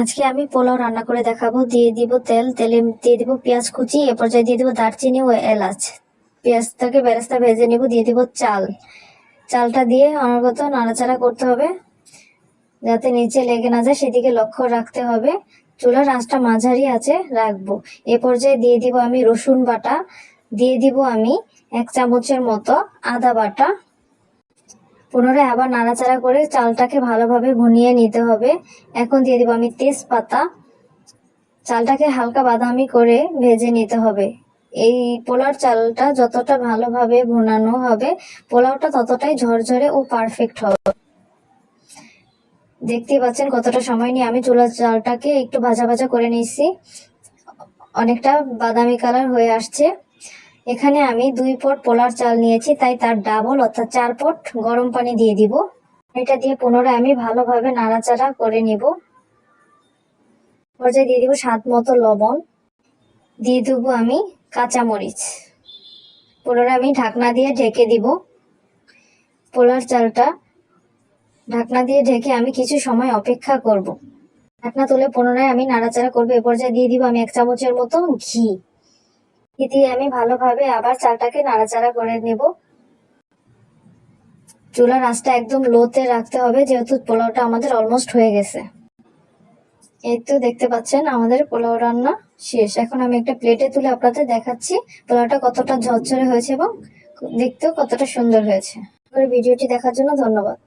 আজকে আমি পোলাও রান্না করে দেখাবো। দিয়ে দিব তেল, তেলে দিয়ে দিব পেঁয়াজ কুচি, এ পর্যায়ে দিয়ে দিব দারচিনি ও এলাচ। পেঁয়াজটাকে বেরেস্তা ভেজে নিব, দিয়ে দিব চাল। চালটা দিয়ে অনর্গত নাড়াচাড়া করতে হবে, যাতে নিচে লেগে না যায়, সেদিকে লক্ষ্য রাখতে হবে। চুলার আঁচটা মাঝারি আছে, রাখব। এ পর্যায়ে দিয়ে দিব আমি রসুন বাটা। দিয়ে দিব আমি এক চামচের মতো আদা বাটা। পুনরায় আবার নাড়াচাড়া করে চালটাকে ভালোভাবে ভুনিয়ে নিতে হবে। এখন দিয়ে দেবো আমি তেজপাতা। চালটাকে হালকা বাদামি করে ভেজে নিতে হবে। এই পোলার চালটা যতটা ভালোভাবে ভুনানো হবে, পোলাওটা ততটাই ঝরঝরে ও পারফেক্ট হবে। দেখতেই পাচ্ছেন কতটা সময় নিয়ে আমি চুলার চালটাকে একটু ভাজা ভাজা করে নিয়েছি। অনেকটা বাদামি কালার হয়ে আসছে। এখানে আমি দুই পট পোলার চাল নিয়েছি, তাই তার ডাবল অর্থাৎ চার পট গরম পানি দিয়ে দিব। এটা দিয়ে পুনরায় আমি ভালোভাবে নাড়াচাড়া করে নিব। পর্যায়ে দিয়ে দিব স্বাদ মতো লবণ। দিয়ে দেবো আমি কাঁচামরিচ। পুনরায় আমি ঢাকনা দিয়ে ঢেকে দিব। পোলার চালটা ঢাকনা দিয়ে ঢেকে আমি কিছু সময় অপেক্ষা করব। ঢাকনা তুলে পুনরায় আমি নাড়াচাড়া করব। এ পর্যায়ে দিয়ে দিব আমি এক চামচের মতো ঘি। ঘি দিয়ে আমি ভালোভাবে আবার চালটাকে নাড়াচাড়া করে নেব। চুলার আঁচটা একদম লোতে রাখতে হবে, যেহেতু পোলাওটা আমাদের অলমোস্ট হয়ে গেছে। এই তো দেখতে পাচ্ছেন, আমাদের পোলাও রান্না শেষ। এখন আমি একটা প্লেটে তুলে আপনাদের দেখাচ্ছি পোলাওটা কতটা ঝরঝরে হয়েছে এবং দেখতেও কতটা সুন্দর হয়েছে। ভিডিওটি দেখার জন্য ধন্যবাদ।